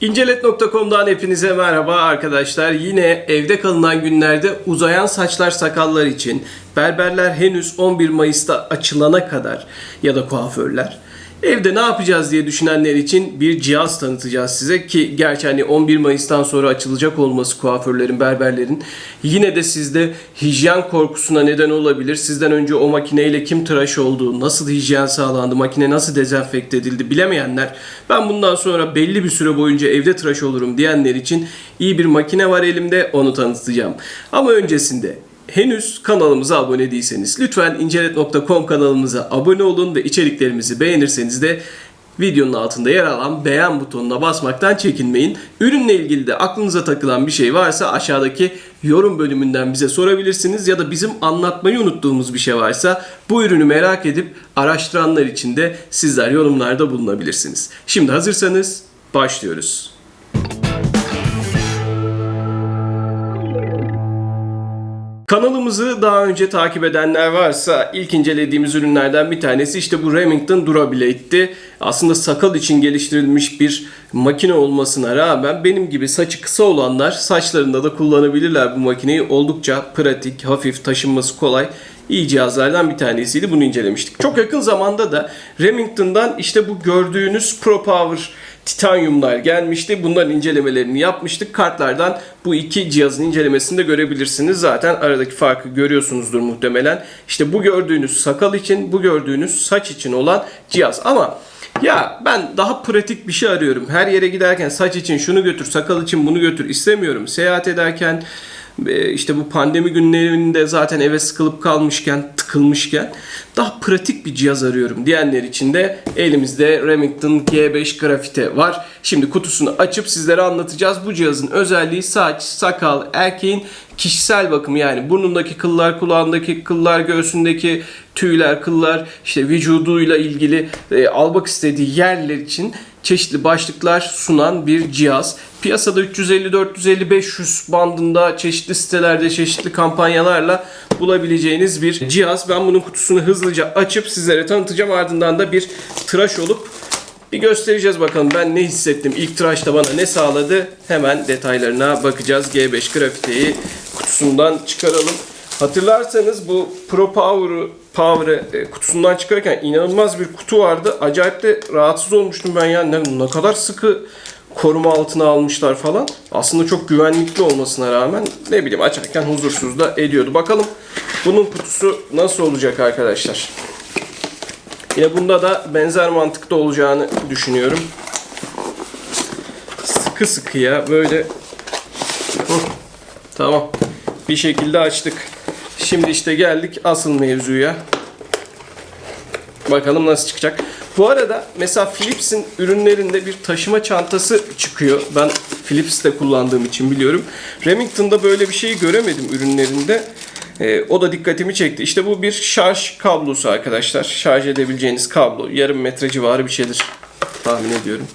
İncelet.com'dan hepinize merhaba arkadaşlar. Yine evde kalınan günlerde uzayan saçlar sakallar için berberler henüz 11 Mayıs'ta açılana kadar ya da kuaförler evde ne yapacağız diye düşünenler için bir cihaz tanıtacağız size ki gerçi hani 11 Mayıs'tan sonra açılacak olması kuaförlerin, berberlerin yine de sizde hijyen korkusuna neden olabilir. Sizden önce o makineyle kim tıraş oldu, nasıl hijyen sağlandı, makine nasıl dezenfekte edildi bilemeyenler ben bundan sonra belli bir süre boyunca evde tıraş olurum diyenler için iyi bir makine var elimde onu tanıtacağım. Ama öncesinde henüz kanalımıza abone değilseniz lütfen incelet.com kanalımıza abone olun ve içeriklerimizi beğenirseniz de videonun altında yer alan beğen butonuna basmaktan çekinmeyin. Ürünle ilgili de aklınıza takılan bir şey varsa aşağıdaki yorum bölümünden bize sorabilirsiniz ya da bizim anlatmayı unuttuğumuz bir şey varsa bu ürünü merak edip araştıranlar için de sizler yorumlarda bulunabilirsiniz. Şimdi hazırsanız başlıyoruz. Kanalımızı daha önce takip edenler varsa ilk incelediğimiz ürünlerden bir tanesi işte bu Remington Durablade'ti. Aslında sakal için geliştirilmiş bir makine olmasına rağmen benim gibi saçı kısa olanlar saçlarında da kullanabilirler bu makineyi. Oldukça pratik, hafif, taşınması kolay iyi cihazlardan bir tanesiydi. Bunu incelemiştik. Çok yakın zamanda da Remington'dan işte bu gördüğünüz Pro Power titanyumlar gelmişti. Bunların incelemelerini yapmıştık. Kartlardan bu iki cihazın incelemesini de görebilirsiniz. Zaten aradaki farkı görüyorsunuzdur muhtemelen. İşte bu gördüğünüz sakal için, bu gördüğünüz saç için olan cihaz. Ama ya ben daha pratik bir şey arıyorum. Her yere giderken saç için şunu götür, sakal için bunu götür istemiyorum. Seyahat ederken e, işte bu pandemi günlerinde zaten eve sıkılıp kalmışken, tıkılmışken daha pratik bir cihaz arıyorum diyenler için de elimizde Remington G5 Grafite var. Şimdi kutusunu açıp sizlere anlatacağız. Bu cihazın özelliği saç, sakal, erkeğin kişisel bakımı yani burnundaki kıllar, kulağındaki kıllar, göğsündeki tüyler, kıllar, işte vücuduyla ilgili e, almak istediği yerler için çeşitli başlıklar sunan bir cihaz. Piyasada 350, 450, 500 bandında çeşitli sitelerde çeşitli kampanyalarla bulabileceğiniz bir cihaz. Ben bunun kutusunu hızlıca açıp sizlere tanıtacağım. Ardından da bir tıraş olup bir göstereceğiz bakalım ben ne hissettim. İlk tıraşta bana ne sağladı? Hemen detaylarına bakacağız. G5 grafiteyi kutusundan çıkaralım. Hatırlarsanız bu Pro Power'ı Power'ı e, kutusundan çıkarken inanılmaz bir kutu vardı. Acayip de rahatsız olmuştum ben ya. Ne, ne kadar sıkı koruma altına almışlar falan. Aslında çok güvenlikli olmasına rağmen ne bileyim açarken huzursuz da ediyordu. Bakalım bunun kutusu nasıl olacak arkadaşlar. Yine bunda da benzer mantıkta olacağını düşünüyorum. Sıkı sıkıya böyle tamam bir şekilde açtık. Şimdi işte geldik asıl mevzuya. Bakalım nasıl çıkacak. Bu arada mesela Philips'in ürünlerinde bir taşıma çantası çıkıyor. Ben Philips'te kullandığım için biliyorum. Remington'da böyle bir şeyi göremedim ürünlerinde. Ee, o da dikkatimi çekti. İşte bu bir şarj kablosu arkadaşlar. Şarj edebileceğiniz kablo. Yarım metre civarı bir şeydir tahmin ediyorum.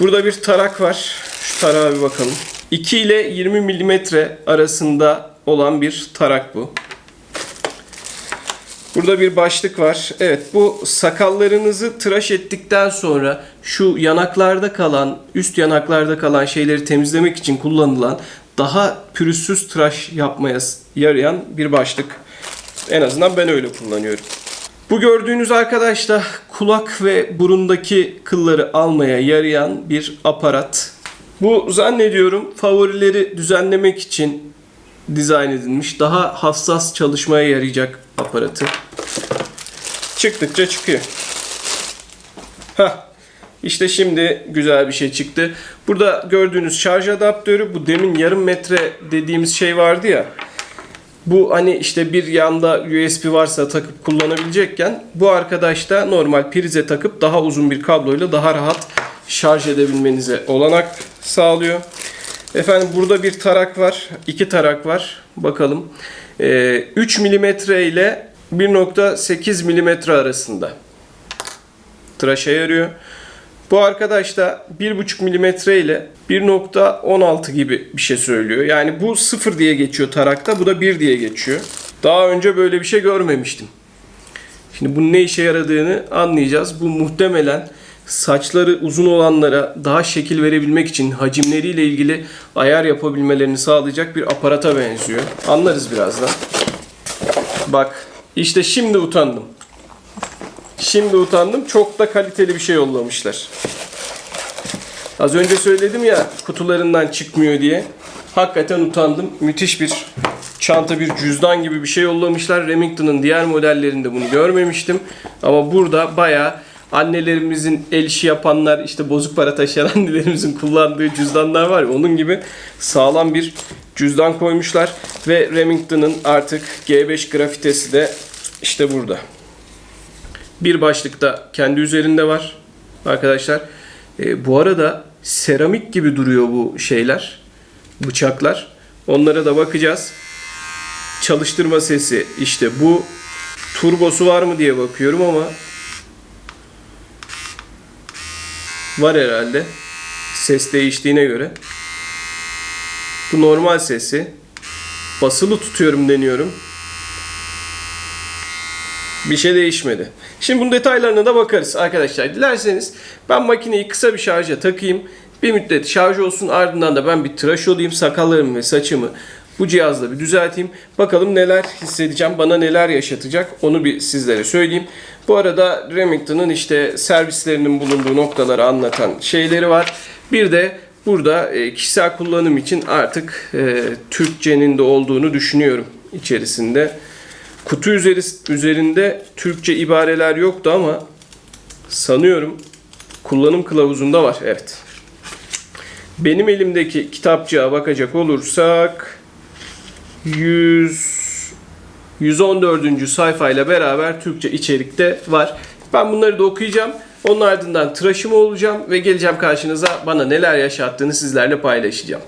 Burada bir tarak var. Şu tarağa bir bakalım. 2 ile 20 milimetre arasında olan bir tarak bu. Burada bir başlık var. Evet bu sakallarınızı tıraş ettikten sonra şu yanaklarda kalan, üst yanaklarda kalan şeyleri temizlemek için kullanılan daha pürüzsüz tıraş yapmaya yarayan bir başlık. En azından ben öyle kullanıyorum. Bu gördüğünüz arkadaş da kulak ve burundaki kılları almaya yarayan bir aparat. Bu zannediyorum favorileri düzenlemek için dizayn edilmiş. Daha hassas çalışmaya yarayacak aparatı. Çıktıkça çıkıyor. Hah. İşte şimdi güzel bir şey çıktı. Burada gördüğünüz şarj adaptörü bu demin yarım metre dediğimiz şey vardı ya. Bu hani işte bir yanda USB varsa takıp kullanabilecekken bu arkadaş da normal prize takıp daha uzun bir kabloyla daha rahat şarj edebilmenize olanak sağlıyor. Efendim burada bir tarak var. iki tarak var. Bakalım. Ee, 3 mm ile 1.8 mm arasında tıraşa yarıyor. Bu arkadaş da 1.5 mm ile 1.16 gibi bir şey söylüyor. Yani bu 0 diye geçiyor tarakta. Bu da 1 diye geçiyor. Daha önce böyle bir şey görmemiştim. Şimdi bunun ne işe yaradığını anlayacağız. Bu muhtemelen saçları uzun olanlara daha şekil verebilmek için hacimleriyle ilgili ayar yapabilmelerini sağlayacak bir aparata benziyor. Anlarız birazdan. Bak işte şimdi utandım. Şimdi utandım. Çok da kaliteli bir şey yollamışlar. Az önce söyledim ya kutularından çıkmıyor diye. Hakikaten utandım. Müthiş bir çanta, bir cüzdan gibi bir şey yollamışlar. Remington'ın diğer modellerinde bunu görmemiştim. Ama burada bayağı annelerimizin el işi yapanlar, işte bozuk para taşıyan annelerimizin kullandığı cüzdanlar var ya onun gibi sağlam bir cüzdan koymuşlar. Ve Remington'ın artık G5 grafitesi de işte burada. Bir başlıkta kendi üzerinde var arkadaşlar. E, bu arada seramik gibi duruyor bu şeyler, bıçaklar. Onlara da bakacağız. Çalıştırma sesi işte bu. Turbosu var mı diye bakıyorum ama var herhalde. Ses değiştiğine göre. Bu normal sesi. Basılı tutuyorum deniyorum. Bir şey değişmedi. Şimdi bunun detaylarına da bakarız arkadaşlar. Dilerseniz ben makineyi kısa bir şarja takayım. Bir müddet şarj olsun ardından da ben bir tıraş olayım. Sakallarımı ve saçımı bu cihazla bir düzelteyim. Bakalım neler hissedeceğim, bana neler yaşatacak onu bir sizlere söyleyeyim. Bu arada Remington'ın işte servislerinin bulunduğu noktaları anlatan şeyleri var. Bir de burada e, kişisel kullanım için artık e, Türkçenin de olduğunu düşünüyorum içerisinde. Kutu üzeri, üzerinde Türkçe ibareler yoktu ama sanıyorum kullanım kılavuzunda var. Evet. Benim elimdeki kitapçığa bakacak olursak 100 114. sayfayla beraber Türkçe içerikte var. Ben bunları da okuyacağım. Onun ardından tıraşım olacağım ve geleceğim karşınıza bana neler yaşattığını sizlerle paylaşacağım.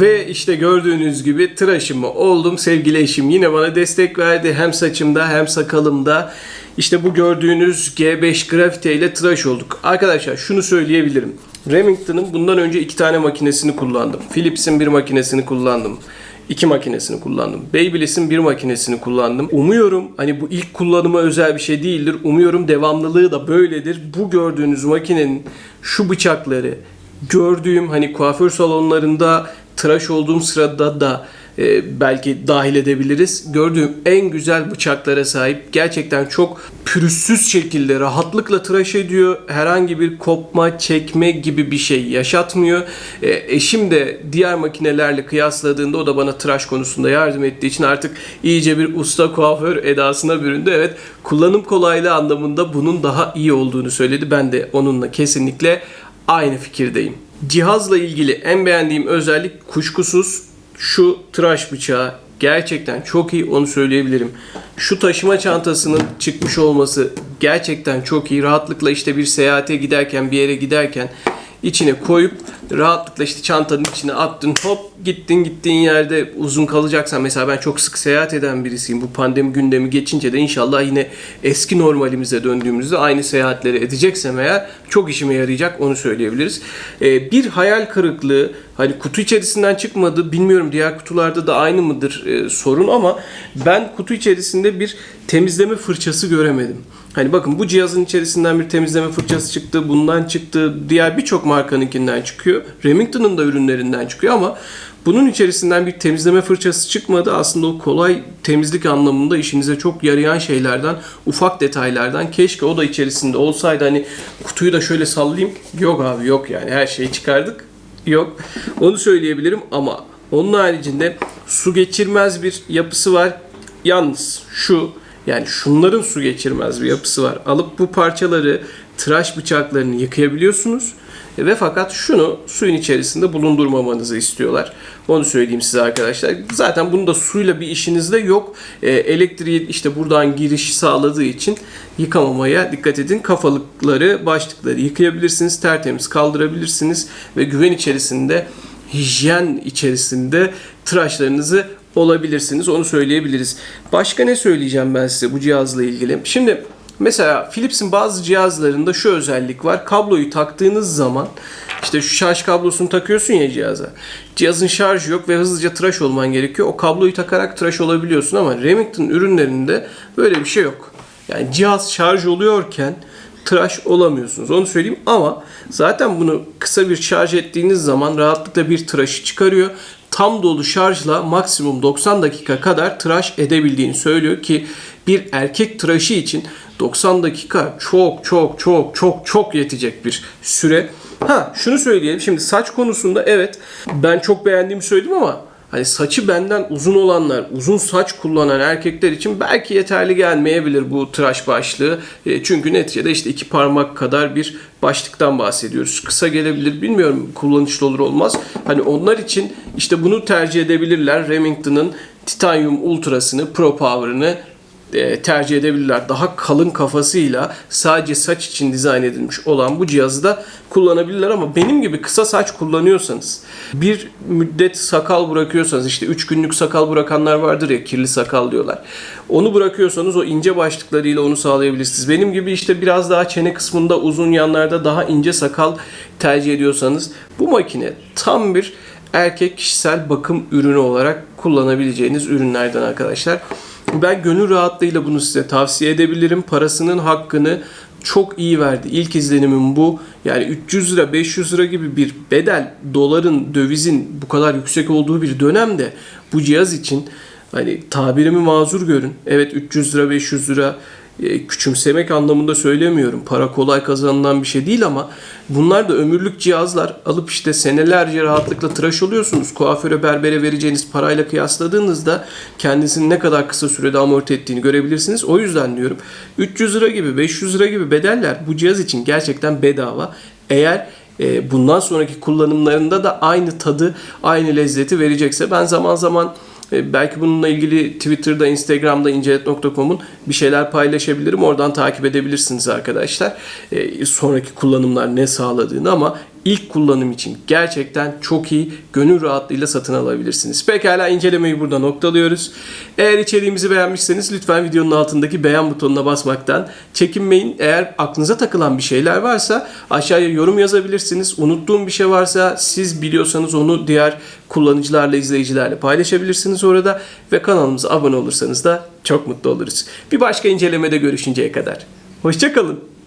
Ve işte gördüğünüz gibi tıraşımı oldum. Sevgili eşim yine bana destek verdi. Hem saçımda hem sakalımda. İşte bu gördüğünüz G5 Graffiti ile tıraş olduk. Arkadaşlar şunu söyleyebilirim. Remington'ın bundan önce iki tane makinesini kullandım. Philips'in bir makinesini kullandım. İki makinesini kullandım. Babyliss'in bir makinesini kullandım. Umuyorum hani bu ilk kullanıma özel bir şey değildir. Umuyorum devamlılığı da böyledir. Bu gördüğünüz makinenin şu bıçakları gördüğüm hani kuaför salonlarında tıraş olduğum sırada da e, belki dahil edebiliriz. Gördüğüm en güzel bıçaklara sahip. Gerçekten çok pürüzsüz şekilde rahatlıkla tıraş ediyor. Herhangi bir kopma, çekme gibi bir şey yaşatmıyor. E, eşim de diğer makinelerle kıyasladığında o da bana tıraş konusunda yardım ettiği için artık iyice bir usta kuaför edasına büründü. Evet kullanım kolaylığı anlamında bunun daha iyi olduğunu söyledi. Ben de onunla kesinlikle aynı fikirdeyim. Cihazla ilgili en beğendiğim özellik kuşkusuz şu tıraş bıçağı gerçekten çok iyi onu söyleyebilirim. Şu taşıma çantasının çıkmış olması gerçekten çok iyi. Rahatlıkla işte bir seyahate giderken bir yere giderken içine koyup rahatlıkla işte çantanın içine attın hop gittin gittiğin yerde uzun kalacaksan mesela ben çok sık seyahat eden birisiyim. Bu pandemi gündemi geçince de inşallah yine eski normalimize döndüğümüzde aynı seyahatleri edeceksem eğer çok işime yarayacak onu söyleyebiliriz. Ee, bir hayal kırıklığı hani kutu içerisinden çıkmadı bilmiyorum diğer kutularda da aynı mıdır e, sorun ama ben kutu içerisinde bir temizleme fırçası göremedim. Hani bakın bu cihazın içerisinden bir temizleme fırçası çıktı, bundan çıktı, diğer birçok markanınkinden çıkıyor. Remington'ın da ürünlerinden çıkıyor ama bunun içerisinden bir temizleme fırçası çıkmadı. Aslında o kolay temizlik anlamında işinize çok yarayan şeylerden, ufak detaylardan keşke o da içerisinde olsaydı. Hani kutuyu da şöyle sallayayım. Yok abi yok yani her şeyi çıkardık. Yok. Onu söyleyebilirim ama onun haricinde su geçirmez bir yapısı var. Yalnız şu yani şunların su geçirmez bir yapısı var. Alıp bu parçaları tıraş bıçaklarını yıkayabiliyorsunuz. Ve fakat şunu suyun içerisinde bulundurmamanızı istiyorlar. Onu söyleyeyim size arkadaşlar. Zaten bunu da suyla bir işiniz de yok. E, elektriği işte buradan giriş sağladığı için yıkamamaya dikkat edin. Kafalıkları, başlıkları yıkayabilirsiniz. Tertemiz kaldırabilirsiniz. Ve güven içerisinde hijyen içerisinde tıraşlarınızı olabilirsiniz. Onu söyleyebiliriz. Başka ne söyleyeceğim ben size bu cihazla ilgili? Şimdi mesela Philips'in bazı cihazlarında şu özellik var. Kabloyu taktığınız zaman işte şu şarj kablosunu takıyorsun ya cihaza. Cihazın şarjı yok ve hızlıca tıraş olman gerekiyor. O kabloyu takarak tıraş olabiliyorsun ama Remington ürünlerinde böyle bir şey yok. Yani cihaz şarj oluyorken tıraş olamıyorsunuz. Onu söyleyeyim ama zaten bunu kısa bir şarj ettiğiniz zaman rahatlıkla bir tıraşı çıkarıyor. Tam dolu şarjla maksimum 90 dakika kadar tıraş edebildiğini söylüyor ki bir erkek tıraşı için 90 dakika çok çok çok çok çok yetecek bir süre. Ha şunu söyleyelim şimdi saç konusunda evet ben çok beğendiğimi söyledim ama Hani saçı benden uzun olanlar, uzun saç kullanan erkekler için belki yeterli gelmeyebilir bu tıraş başlığı. E, çünkü neticede işte iki parmak kadar bir başlıktan bahsediyoruz. Kısa gelebilir bilmiyorum kullanışlı olur olmaz. Hani onlar için işte bunu tercih edebilirler. Remington'ın Titanium Ultra'sını, Pro Power'ını tercih edebilirler. Daha kalın kafasıyla sadece saç için dizayn edilmiş olan bu cihazı da kullanabilirler ama benim gibi kısa saç kullanıyorsanız bir müddet sakal bırakıyorsanız işte 3 günlük sakal bırakanlar vardır ya kirli sakal diyorlar. Onu bırakıyorsanız o ince başlıklarıyla onu sağlayabilirsiniz. Benim gibi işte biraz daha çene kısmında uzun yanlarda daha ince sakal tercih ediyorsanız bu makine tam bir erkek kişisel bakım ürünü olarak kullanabileceğiniz ürünlerden arkadaşlar. Ben gönül rahatlığıyla bunu size tavsiye edebilirim. Parasının hakkını çok iyi verdi. İlk izlenimim bu. Yani 300 lira, 500 lira gibi bir bedel, doların, dövizin bu kadar yüksek olduğu bir dönemde bu cihaz için hani tabirimi mazur görün. Evet 300 lira, 500 lira küçümsemek anlamında söylemiyorum. Para kolay kazanılan bir şey değil ama bunlar da ömürlük cihazlar. Alıp işte senelerce rahatlıkla tıraş oluyorsunuz. Kuaföre, berbere vereceğiniz parayla kıyasladığınızda kendisini ne kadar kısa sürede amorti ettiğini görebilirsiniz. O yüzden diyorum 300 lira gibi, 500 lira gibi bedeller bu cihaz için gerçekten bedava. Eğer e, bundan sonraki kullanımlarında da aynı tadı, aynı lezzeti verecekse ben zaman zaman e, Belki bununla ilgili Twitter'da, Instagram'da incelet.com'un bir şeyler paylaşabilirim. Oradan takip edebilirsiniz arkadaşlar. E, sonraki kullanımlar ne sağladığını ama ilk kullanım için gerçekten çok iyi, gönül rahatlığıyla satın alabilirsiniz. Pekala incelemeyi burada noktalıyoruz. Eğer içeriğimizi beğenmişseniz lütfen videonun altındaki beğen butonuna basmaktan çekinmeyin. Eğer aklınıza takılan bir şeyler varsa aşağıya yorum yazabilirsiniz. Unuttuğum bir şey varsa siz biliyorsanız onu diğer kullanıcılarla, izleyicilerle paylaşabilirsiniz orada ve kanalımıza abone olursanız da çok mutlu oluruz. Bir başka incelemede görüşünceye kadar. Hoşçakalın.